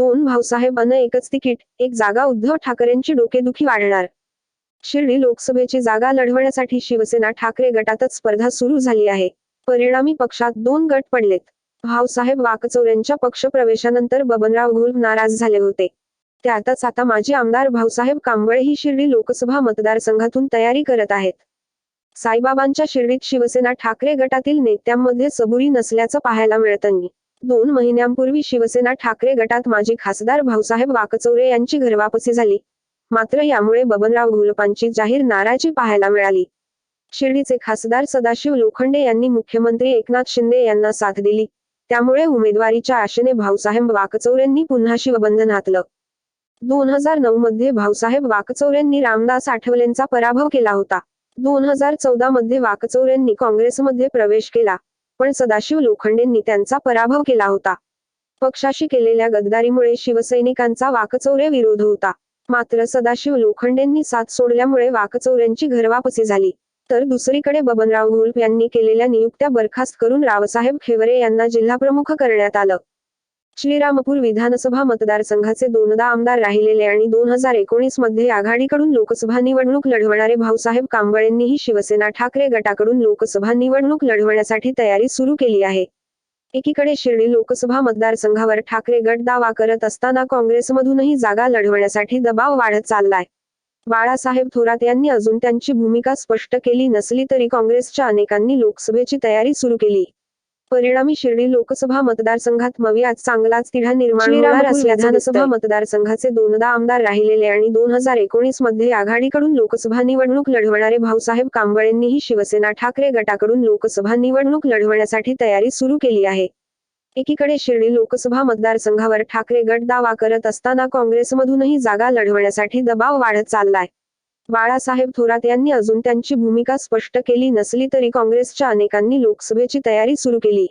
दोन भाऊसाहेब अन एकच तिकीट एक जागा उद्धव ठाकरेंची डोकेदुखी वाढणार. शिर्डी लोकसभेची जागा लढवण्यासाठी शिवसेना ठाकरे गटातच स्पर्धा सुरू झाली आहे. परिणामी पक्षात दोन गट पडलेत. भाऊसाहेब वाकचौऱ्यांच्या पक्षप्रवेशानंतर बबनराव घोल नाराज झाले होते. त्यातच आता माजी आमदार भाऊसाहेब कांबळे ही शिर्डी लोकसभा मतदारसंघातून तयारी करत आहेत. साईबाबांच्या शिर्डीत शिवसेना ठाकरे गटातील नेत्यांमध्ये सबुरी नसल्याचं पाहायला मिळतं दोन महिन्यांपूर्वी शिवसेना ठाकरे गटात माजी खासदार भाऊसाहेब वाकचौरे यांची घरवापसी झाली. मात्र यामुळे बबनराव घोलपांची जाहीर नाराजी पाहायला मिळाली. शिर्डीचे खासदार सदाशिव लोखंडे यांनी मुख्यमंत्री एकनाथ शिंदे यांना साथ दिली. त्यामुळे उमेदवारीच्या आशेने भाऊसाहेब वाकचौरेंनी पुन्हा शिवबंधन घातलं. दोन हजार नऊ मध्ये भाऊसाहेब वाकचौरेंनी रामदास आठवलेंचा पराभव केला होता. दोन हजार चौदा मध्ये वाकचौरेंनी काँग्रेसमध्ये प्रवेश केला. पण सदाशिव लोखंडेंनी त्यांचा पराभव केला होता. पक्षाशी केलेल्या गद्दारीमुळे शिवसैनिकांचा वाकचौर्य विरोध होता. मात्र सदाशिव लोखंडेंनी साथ सोडल्यामुळे वाकचौऱ्यांची घरवापसी झाली. तर दुसरीकडे बबनराव घोलप यांनी केलेल्या नियुक्त्या बरखास्त करून रावसाहेब खेवरे यांना जिल्हाप्रमुख करण्यात आलं. श्रीरामपूर विधानसभा मतदारसंघाचे दोनदा आमदार राहिलेले आणि दोन हजार एकोणीसमध्ये आघाडीकडून लोकसभा निवडणूक लढवणारे भाऊसाहेब कांबळेंनीही शिवसेना ठाकरे गटाकडून लोकसभा निवडणूक लढवण्यासाठी तयारी सुरू केली आहे. एकीकडे शिर्डी लोकसभा मतदारसंघावर ठाकरे गट दावा करत असताना काँग्रेसमधूनही जागा लढवण्यासाठी दबाव वाढत चाललाय. बाळासाहेब थोरात यांनी अजून त्यांची भूमिका स्पष्ट केली नसली तरी काँग्रेसच्या अनेकांनी लोकसभेची तयारी सुरू केली. परिणामी शिर्डी लोकसभा मतदारसंघात मवियात चांगलाच तिढा निर्माण होणार असल्याचं विधानसभा मतदारसंघाचे दोनदा आमदार राहिलेले आणि दोन हजार एकोणीसमध्ये आघाडीकडून लोकसभा निवडणूक लढवणारे भाऊसाहेब कांबळेंनीही शिवसेना ठाकरे गटाकडून लोकसभा निवडणूक लढवण्यासाठी तयारी सुरू केली आहे. एकीकडे शिर्डी लोकसभा मतदारसंघावर ठाकरे गट दावा करत असताना काँग्रेसमधूनही जागा लढवण्यासाठी दबाव वाढत चाललाय. बाळासाहेब थोरात यांनी अजून त्यांची भूमिका स्पष्ट केली नसली तरी काँग्रेसच्या अनेकांनी लोकसभेची तयारी सुरू केली.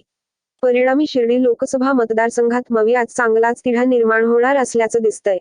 परिणामी शिर्डी लोकसभा मतदारसंघात मवियात चांगलाच तिढा निर्माण होणार असल्याचं दिसतंय.